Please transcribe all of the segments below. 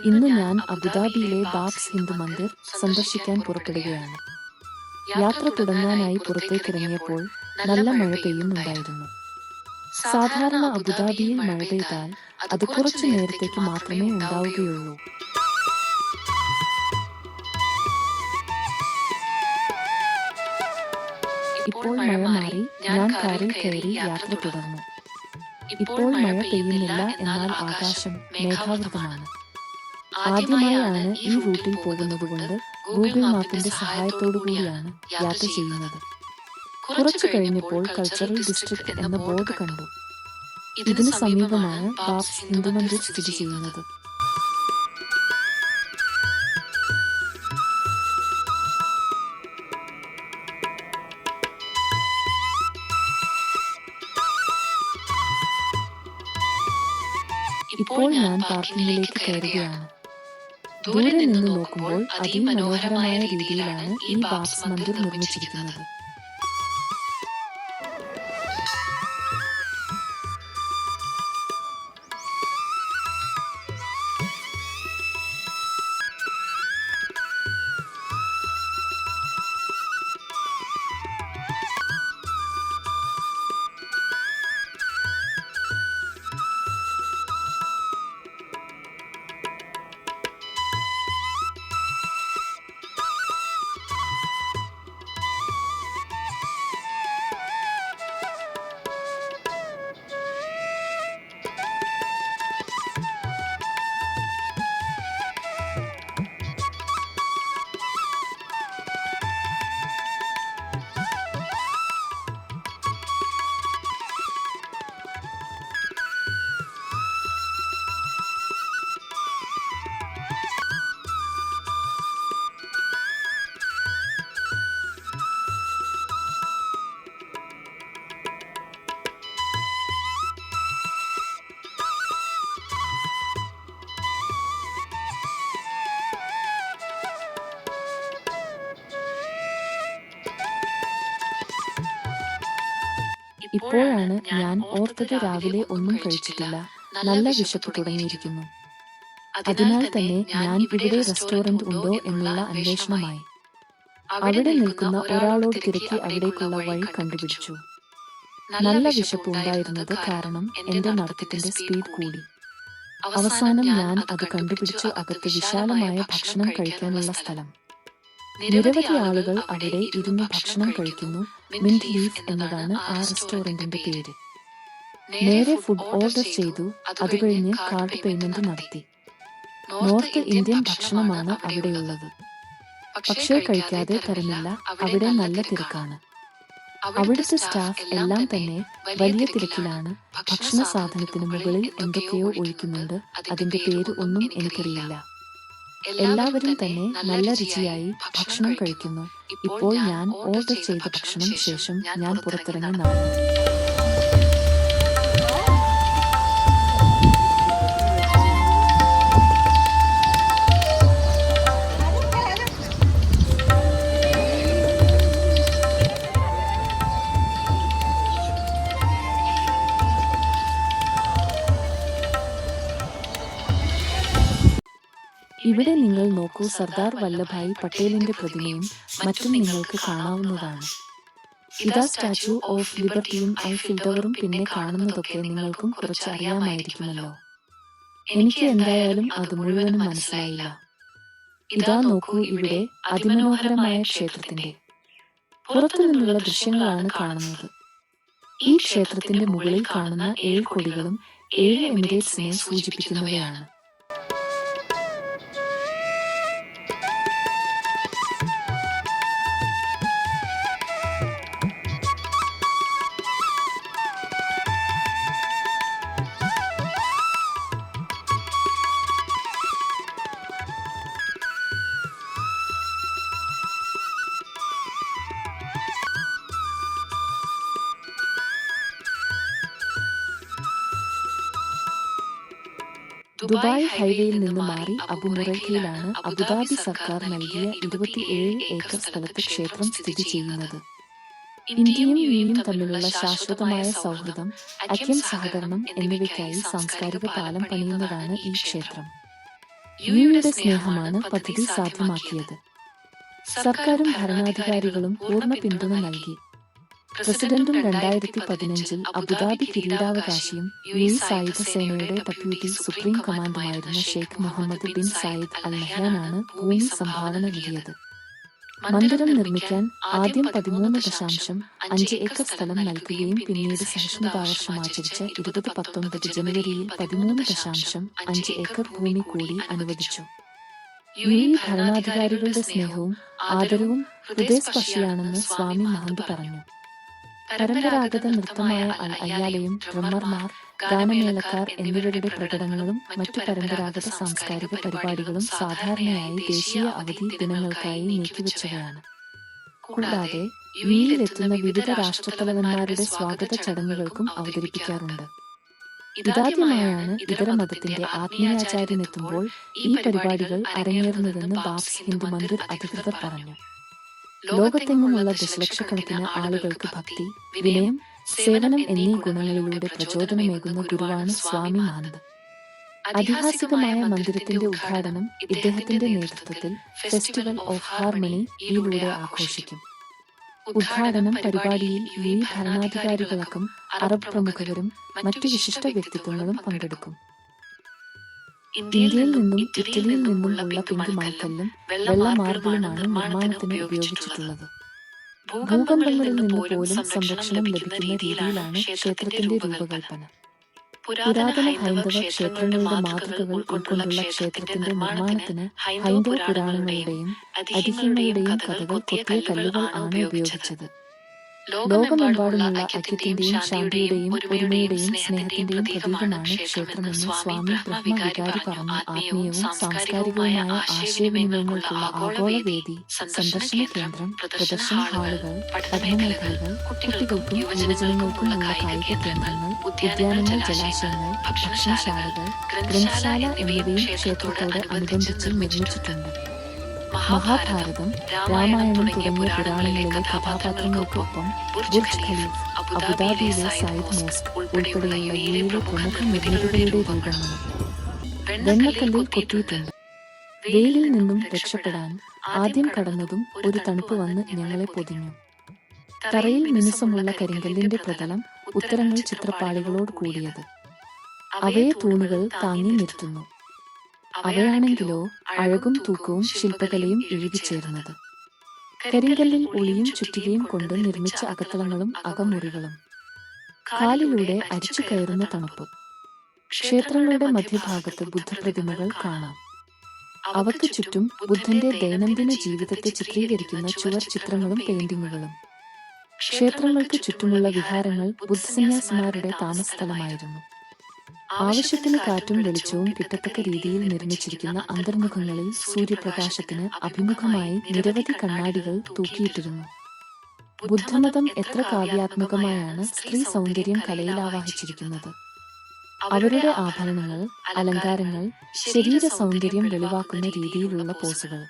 ഇന്ന് ഞാൻ അബുദാബിയിലെ ബാബ്സ് ഹിന്ദു മന്ദിർ സന്ദർശിക്കാൻ പുറപ്പെടുകയാണ്. യാത്ര തുടങ്ങാനായി പുറത്തേക്കിറങ്ങിയപ്പോൾ നല്ല മഴ പെയ്യുന്നുണ്ടായിരുന്നു. സാധാരണ അബുദാബിയിൽ മഴ പെയ്താൽ അത് കുറച്ചു നേരത്തേക്ക് മാത്രമേ ഉണ്ടാവുകയുള്ളൂ. ഇപ്പോൾ മഴ മാറി ഞാൻ കാറിൽ കയറി യാത്ര തുടർന്നു. ഇപ്പോൾ മഴ പെയ്യുന്നില്ല എന്നാൽ ആകാശം മേഘാവൃതമാണ്. ആദ്യമായാണ് ഈ റൂട്ടിൽ പോകുന്നതുകൊണ്ട് ഗൂഗിൾ മാപ്പിന്റെ സഹായത്തോടു കൂടിയാണ് യാത്ര ചെയ്യുന്നത്. കുറച്ചു കഴിഞ്ഞപ്പോൾ കൾച്ചറൽ ഡിസ്ട്രിക്ട് എന്ന ബോർഡ് കണ്ടു. ഇതിന് സമീപമാണ് ബാബ്സ് ഹിന്ദു മന്ദിർ സ്ഥിതി ചെയ്യുന്നത്. ഇപ്പോൾ ഞാൻ പാർക്കിങ്ങിലേക്ക് കയറുകയാണ്. ദൂരെ നിന്ന് നോക്കുമ്പോൾ അതിമനോഹരമായ രീതിയിലാണ് ഈ ബാപ്സ് മന്ദിർ നിർമ്മിച്ചിരിക്കുന്നത്. ഇപ്പോഴാണ് ഞാൻ ഓർത്തത് രാവിലെ ഒന്നും കഴിച്ചിട്ടില്ല. നല്ല വിശപ്പ് തുടങ്ങിയിരിക്കുന്നു. അതിനാൽ തന്നെ ഞാൻ ഇവിടെ റെസ്റ്റോറന്റ് ഉണ്ടോ എന്നുള്ള അന്വേഷണമായി. അവിടെ നിൽക്കുന്ന ഒരാളോട് തിരക്കി അവിടേക്കുള്ള വഴി കണ്ടുപിടിച്ചു. നല്ല വിശപ്പ് ഉണ്ടായിരുന്നത് കാരണം എന്റെ നടത്തത്തിന്റെ സ്പീഡ് കൂടി. അവസാനം ഞാൻ അത് കണ്ടുപിടിച്ച്. അകത്ത് വിശാലമായ ഭക്ഷണം കഴിക്കാനുള്ള സ്ഥലം. നിരവധി ആളുകൾ അവിടെ ഇരുന്ന് ഭക്ഷണം കഴിക്കുന്നു. മിന്റ് ലീഫ് എന്നതാണ് ആ റെസ്റ്റോറന്റിന്റെ പേര്. നേരെ ഫുഡ് ഓർഡർ ചെയ്തു. അത് കഴിഞ്ഞ് കാർഡ് പേയ്മെന്റ് നടത്തി. നോർത്ത് ഇന്ത്യൻ ഭക്ഷണമാണ് അവിടെയുള്ളത് പക്ഷേ കഴിക്കാതെ തരുന്നില്ല അവിടെ നല്ല തിരക്കാണ്. അവിടുത്തെ സ്റ്റാഫ് എല്ലാം തന്നെ വലിയ തിരക്കിലാണ്. ഭക്ഷണ സാധനത്തിന് മുകളിൽ എന്തൊക്കെയോ ഒഴിക്കുന്നുണ്ട്. അതിന്റെ പേര് ഒന്നും എനിക്കറിയില്ല. എല്ലാവരും തന്നെ നല്ല രുചിയായി ഭക്ഷണം കഴിക്കുന്നു. ഇപ്പോൾ ഞാൻ ഓർഡർ ചെയ്ത ഭക്ഷണം ശേഷം ഞാൻ പുറത്തിറങ്ങി നടന്നു. നിങ്ങൾ നോക്കൂ സർദാർ വല്ലഭായ് പട്ടേലിന്റെ പ്രതിമയും മറ്റും നിങ്ങൾക്ക് കാണാവുന്നതാണ്. ഇതാ സ്റ്റാച്യു ഓഫ് ലിബർട്ടിയും ഐ ടവറും പിന്നെ കാണുന്നതൊക്കെ നിങ്ങൾക്കും കുറച്ച് അറിയാമായിരിക്കുമല്ലോ. എനിക്ക് എന്തായാലും അത് മുഴുവനും മനസ്സിലായില്ല. ഇതാ നോക്കൂ ഇവിടെ അതിമനോഹരമായ ക്ഷേത്രത്തിന്റെ പുറത്തു നിന്നുള്ള ദൃശ്യങ്ങളാണ് കാണുന്നത്. ഈ ക്ഷേത്രത്തിന്റെ മുകളിൽ കാണുന്ന ഏഴ് കൊടികളും ഏഴ് എമിറേറ്റ്സിനെ സൂചിപ്പിക്കുന്നവയാണ്. ദുബായ് ഹൈവേയിൽ നിന്ന് മാറി അബുമുറൈഖയിലാണ് അബുദാബി സർക്കാർ നൽകിയ ഇരുപത്തിയേഴ് ഏക്കർ സ്ഥലത്ത് ക്ഷേത്രം സ്ഥിതി ചെയ്യുന്നത്. ഇന്ത്യയും യുയും തമ്മിലുള്ള ശാശ്വതമായ സൗഹൃദം ഐക്യം സഹകരണം എന്നിവയ്ക്കായി സാംസ്കാരിക പാലം പണിയുന്നതാണ് ഈ ക്ഷേത്രം. യുയുടെ സ്നേഹമാണ് പദ്ധതി സാധ്യമാക്കിയത്. സർക്കാരും ഭരണാധികാരികളും പൂർണ പിന്തുണ നൽകി. പ്രസിഡന്റും രണ്ടായിരത്തി പതിനഞ്ചിൽ അബുദാബി കിരീടാവകാശിയും യു എസ് സായുധ സേനയുടെ deputy supreme കമാൻഡുമായിരുന്ന Sheikh Mohammed bin Zayed al നഹ്യാനാണ് ഭൂമി സംഭാവന നൽകിയത്. മന്ദിരം നിർമ്മിക്കാൻ ആദ്യം പതിമൂന്ന് ദശാംശം അഞ്ച് ഏക്കർ സ്ഥലം നൽകുകയും പിന്നീട് സഹിഷ്ണുതാവർഷം ആചരിച്ച ഇരുപത് പത്തൊമ്പത് ജനുവരിയിൽ പതിമൂന്ന് ദശാംശം അഞ്ച് ഏക്കർ ഭൂമി കൂടി അനുവദിച്ചു. യു എ ഭരണാധികാരികളുടെ സ്നേഹവും ആദരവും ഹൃദയസ്പർശിയാണെന്ന് സ്വാമി മഹന്ത് പറഞ്ഞു പരമ്പരാഗത നൃത്തമായ അൽ അയ്യാലയും ഡ്രമ്മർമാർ ഗാനമേളക്കാർ എന്നിവരുടെ പ്രകടനങ്ങളും മറ്റു പരമ്പരാഗത സാംസ്കാരിക പരിപാടികളും സാധാരണയായി ദേശീയ അവധി ദിനങ്ങൾക്കായി നീക്കിവച്ചവയാണ്. കൂടാതെ യുയിലെത്തുന്ന വിവിധ രാഷ്ട്രത്തലവന്മാരുടെ സ്വാഗത ചടങ്ങുകൾക്കും അവതരിപ്പിക്കാറുണ്ട്. ഇതാദ്യമായാണ് ഇതര മതത്തിന്റെ ആത്മീയാചാര്യനെത്തുമ്പോൾ ഈ പരിപാടികൾ അരങ്ങേറുന്നതെന്ന് ബാപ്സ് ഹിന്ദു മന്ദിർ അധികൃതർ പറഞ്ഞു. ലോകത്തെങ്ങുമുള്ള ദശലക്ഷക്കണക്കിന് ആളുകൾക്ക് ഭക്തി വിനയം സേവനം എന്നീ ഗുണങ്ങളിലൂടെ പ്രചോദനമേകുന്ന ഗുരുവാണ് സ്വാമി ആനന്ദ് ഐതിഹാസികമായ മന്ദിരത്തിന്റെ ഉദ്ഘാടനം ഇദ്ദേഹത്തിന്റെ നേതൃത്വത്തിൽ ഫെസ്റ്റിവൽ ഓഫ് ഹാർമണി ഇതിലൂടെ ആഘോഷിക്കും. ഉദ്ഘാടനം പരിപാടിയിൽ യു എ ഭരണാധികാരികളടക്കം അറബ് പ്രമുഖരും മറ്റു വിശിഷ്ട വ്യക്തിത്വങ്ങളും പങ്കെടുക്കും. ഇന്ത്യയിൽ നിന്നും ഇറ്റലിയിൽ നിന്നും ഉള്ള പിങ്ക് മണക്കല്ലും വെള്ള മാർബിളുമാണ് നിർമ്മാണത്തിന് ഉപയോഗിച്ചിട്ടുള്ളത്. ഭൂകമ്പങ്ങളിൽ നിന്ന് പോലും സംരക്ഷണം ലഭിക്കുന്ന രീതിയിലാണ് ക്ഷേത്രത്തിന്റെ രൂപകൽപ്പന. പുരാതന ഹൈന്ദവ ക്ഷേത്രങ്ങളുടെ മാതൃകകൾ ഉൾക്കൊണ്ടുള്ള ക്ഷേത്രത്തിന്റെ നിർമ്മാണത്തിന് ഹൈന്ദവ പുരാണങ്ങളുടെയും അതിഥികളുടെയും കഥകൾ കൊത്തിയ കല്ലുകൾ ആണ് ഉപയോഗിച്ചത്. ലോകമെമ്പാടുമുള്ള ഐക്യത്തിന്റെയും ശാന്തിയുടെയും ഒരുമയുടെയും സ്നേഹത്തിന്റെയും പ്രതീകമാണ് ക്ഷേത്രമെന്ന് സ്വാമി ബ്രഹ്മവികാരി പറഞ്ഞു. ആത്മീയവും സാംസ്കാരികവുമായ ആശയവിനിമയങ്ങൾക്കുള്ള ആഗോള വേദി സന്ദർശന കേന്ദ്രം പ്രദർശന ഹാളുകൾ പഠനമേഖലകൾ കുട്ടികൾക്കും യുവജനങ്ങൾക്കുമുള്ള കായിക കേന്ദ്രങ്ങൾ ഉദ്യാനങ്ങൾ ജലാശയങ്ങൾ ഭക്ഷണശാലകൾ ഗ്രന്ഥശാല എന്നിവയും ക്ഷേത്രത്തോട് അനുബന്ധിച്ച് നിർമ്മിച്ചിട്ടുണ്ട്. മഹാഭാരതം രാമായണം തുടങ്ങിയ പുരാണങ്ങളിലെ കഥാപാത്രങ്ങൾക്കൊപ്പം ബുർജ് ഖലീഫ് അബുദാബിയിലെ സയ്യിദ് മോസ്ക് ഉൾപ്പെടെയുള്ള ഏഴ് പ്രമുഖ നിർമ്മിതികളുടെ രൂപങ്ങളാണ് വെണ്ണക്കല്ലിൽ കൊത്തിയിട്ടുണ്ട്. വെയിലിൽ നിന്നും രക്ഷപ്പെടാൻ ആദ്യം കടന്നതും ഒരു തണുപ്പ് വന്ന് ഞങ്ങളെ പൊതിഞ്ഞു. തറയിൽ മിനുസമുള്ള കരിങ്കല്ലിന്റെ പ്രതലം ഉത്തരങ്ങൾ ചിത്രപ്പാളികളോട് കൂടിയത്. അവയെ തൂണുകൾ താങ്ങി നിർത്തുന്നു. അവയാണെങ്കിലോ അഴകും തൂക്കവും ശില്പകലയും ഇഴുകിച്ചേർന്നത് കരിങ്കല്ലിൽ ഉളിയും ചുറ്റികയും കൊണ്ട് നിർമ്മിച്ച അകത്തളങ്ങളും അകമുറികളും. കാലിലൂടെ അരിച്ചു കയറുന്ന തണുപ്പ്. ക്ഷേത്രങ്ങളുടെ മധ്യഭാഗത്ത് ബുദ്ധപ്രതിമകൾ കാണാം. അവയ്ക്ക് ചുറ്റും ബുദ്ധന്റെ ദൈനംദിന ജീവിതത്തെ ചിത്രീകരിക്കുന്ന ചുവർ ചിത്രങ്ങളും പെയിന്റിങ്ങുകളും. ക്ഷേത്രങ്ങൾക്ക് ചുറ്റുമുള്ള വിഹാരങ്ങൾ ബുദ്ധസന്യാസിമാരുടെ താമസസ്ഥലമായിരുന്നു. ആവശ്യത്തിന് കാറ്റും വെളിച്ചവും കിട്ടത്തക്ക രീതിയിൽ നിർമ്മിച്ചിരിക്കുന്ന അന്തർമുഖങ്ങളിൽ സൂര്യപ്രകാശത്തിന് അഭിമുഖമായി നിരവധി കണ്ണാടികൾ തൂക്കിയിട്ടിരുന്നു. ബുദ്ധമതം എത്ര കാവ്യാത്മകമായാണ് സ്ത്രീ സൗന്ദര്യം കലയിൽ ആവാഹിച്ചിരിക്കുന്നത്. അവരുടെ ആഭരണങ്ങൾ അലങ്കാരങ്ങൾ ശരീര സൗന്ദര്യം വെളിവാക്കുന്ന രീതിയിലുള്ള പോസുകൾ.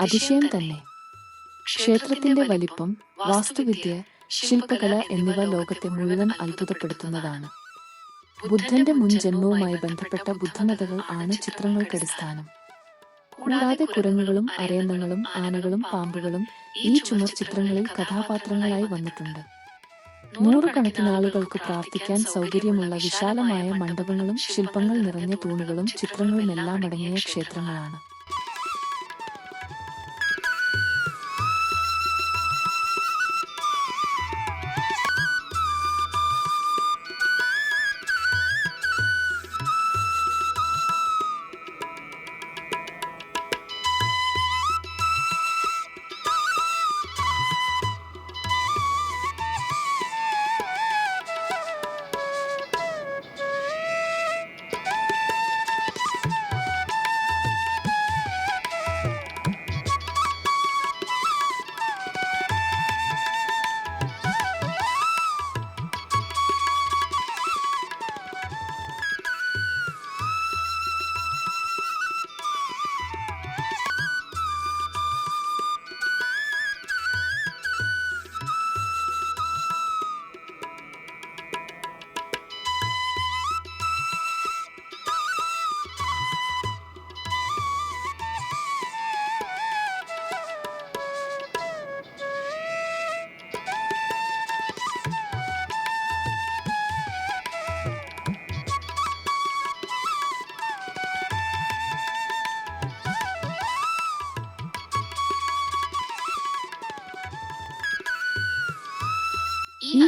അതിശയം തന്നെ. ക്ഷേത്രത്തിന്റെ വലിപ്പം വാസ്തുവിദ്യ ശില്പകല എന്നിവ ലോകത്തെ മുഴുവൻ അത്ഭുതപ്പെടുത്തുന്നതാണ്. ബുദ്ധന്റെ മുൻ ജന്മവുമായി ബന്ധപ്പെട്ട ബുദ്ധമതകൾ ആണ് ചിത്രങ്ങൾക്ക് അടിസ്ഥാനം. കൂടാതെ കുരങ്ങുകളും അരയന്നങ്ങളും ആനകളും പാമ്പുകളും ഈ ചുമർ ചിത്രങ്ങളിൽ കഥാപാത്രങ്ങളായി വന്നിട്ടുണ്ട്. നൂറുകണക്കിന് ആളുകൾക്ക് പ്രാർത്ഥിക്കാൻ സൗകര്യമുള്ള വിശാലമായ മണ്ഡപങ്ങളും ശില്പങ്ങൾ നിറഞ്ഞ തൂണുകളും ചിത്രങ്ങളുമെല്ലാം അടങ്ങിയ ക്ഷേത്രങ്ങളാണ്.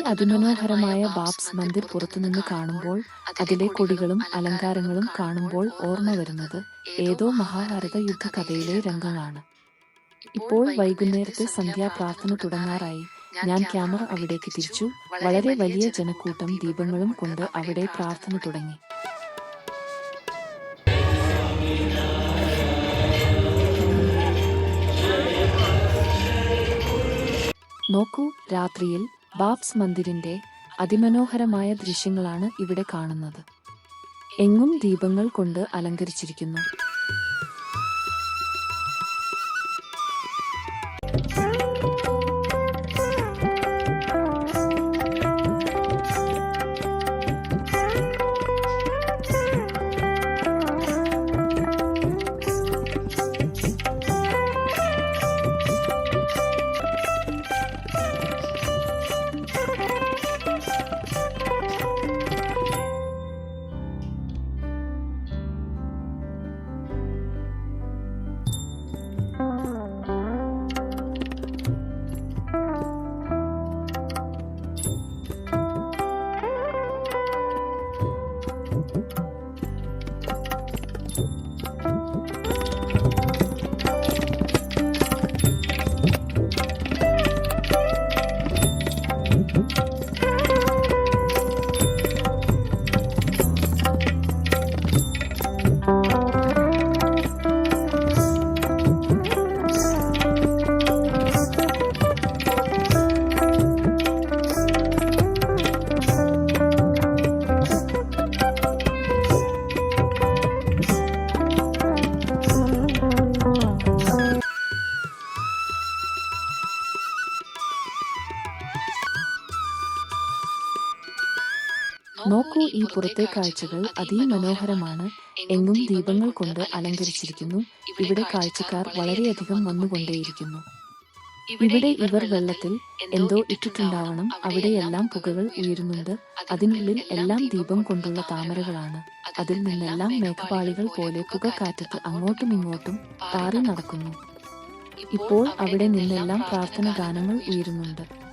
അതിമനോഹരമായ ബാബ്സ് മന്ദിർ പുറത്തുനിന്ന് കാണുമ്പോൾ അതിലെ കൊടികളും അലങ്കാരങ്ങളും കാണുമ്പോൾ ഓർമ്മ വരുന്നത് ഏതോ മഹാഭാരത യുദ്ധകഥയിലെ രംഗമാണ്. ഇപ്പോൾ വൈകുന്നേരത്തെ സന്ധ്യാപ്രാർത്ഥന തുടങ്ങാറായി. ഞാൻ ക്യാമറ അവിടേക്ക് തിരിച്ചു. വളരെ വലിയ ജനക്കൂട്ടം ദീപങ്ങളും കൊണ്ട് അവിടെ പ്രാർത്ഥന തുടങ്ങി. നോക്കൂ രാത്രിയിൽ ബാബ്സ് മന്ദിരിന്റെ അതിമനോഹരമായ ദൃശ്യങ്ങളാണ് ഇവിടെ കാണുന്നത്. എങ്ങും ദീപങ്ങൾ കൊണ്ട് അലങ്കരിച്ചിരിക്കുന്നു. പുറത്തെ കാഴ്ചകൾ അതിമനോഹരമാണ്. എങ്ങും ദീപങ്ങൾ കൊണ്ട് അലങ്കരിച്ചിരിക്കുന്നു. ഇവിടെ കാഴ്ചക്കാർ വളരെയധികം വന്നുകൊണ്ടേയിരിക്കുന്നു. ഇവിടെ ഇവർ വെള്ളത്തിൽ എന്തോ ഇട്ടിട്ടുണ്ടാവണം. അവിടെയെല്ലാം പുകകൾ ഉയരുന്നുണ്ട്. അതിനുള്ളിൽ എല്ലാം ദീപം കൊണ്ടുള്ള താമരകളാണ്. അതിൽ നിന്നെല്ലാം മേഘപാളികൾ പോലെ പുക കാറ്റത്ത് അങ്ങോട്ടും ഇങ്ങോട്ടും പാറി നടക്കുന്നു. ഇപ്പോൾ അവിടെ നിന്നെല്ലാം പ്രാർത്ഥന ഗാനങ്ങൾ ഉയരുന്നുണ്ട്.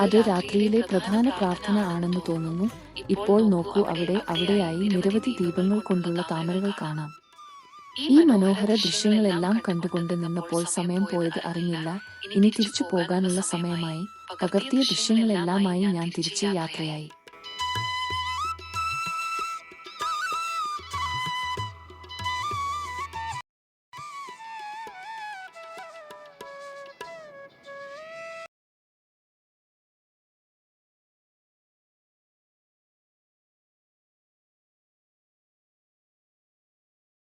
അത് രാത്രിയിലെ പ്രധാന പ്രാർത്ഥന ആണെന്ന് തോന്നുന്നു. ഇപ്പോൾ നോക്കൂ അവിടെ അവിടെയായി നിരവധി ദീപങ്ങൾ കൊണ്ടുള്ള താമരകൾ കാണാം. ഈ മനോഹര ദൃശ്യങ്ങളെല്ലാം കണ്ടുകൊണ്ട് നിന്നപ്പോൾ സമയം പോയത് അറിഞ്ഞില്ല. ഇനി തിരിച്ചു പോകാനുള്ള സമയമായി. പകർത്തിയ ദൃശ്യങ്ങളെല്ലാമായി ഞാൻ തിരിച്ച് യാത്രയായി.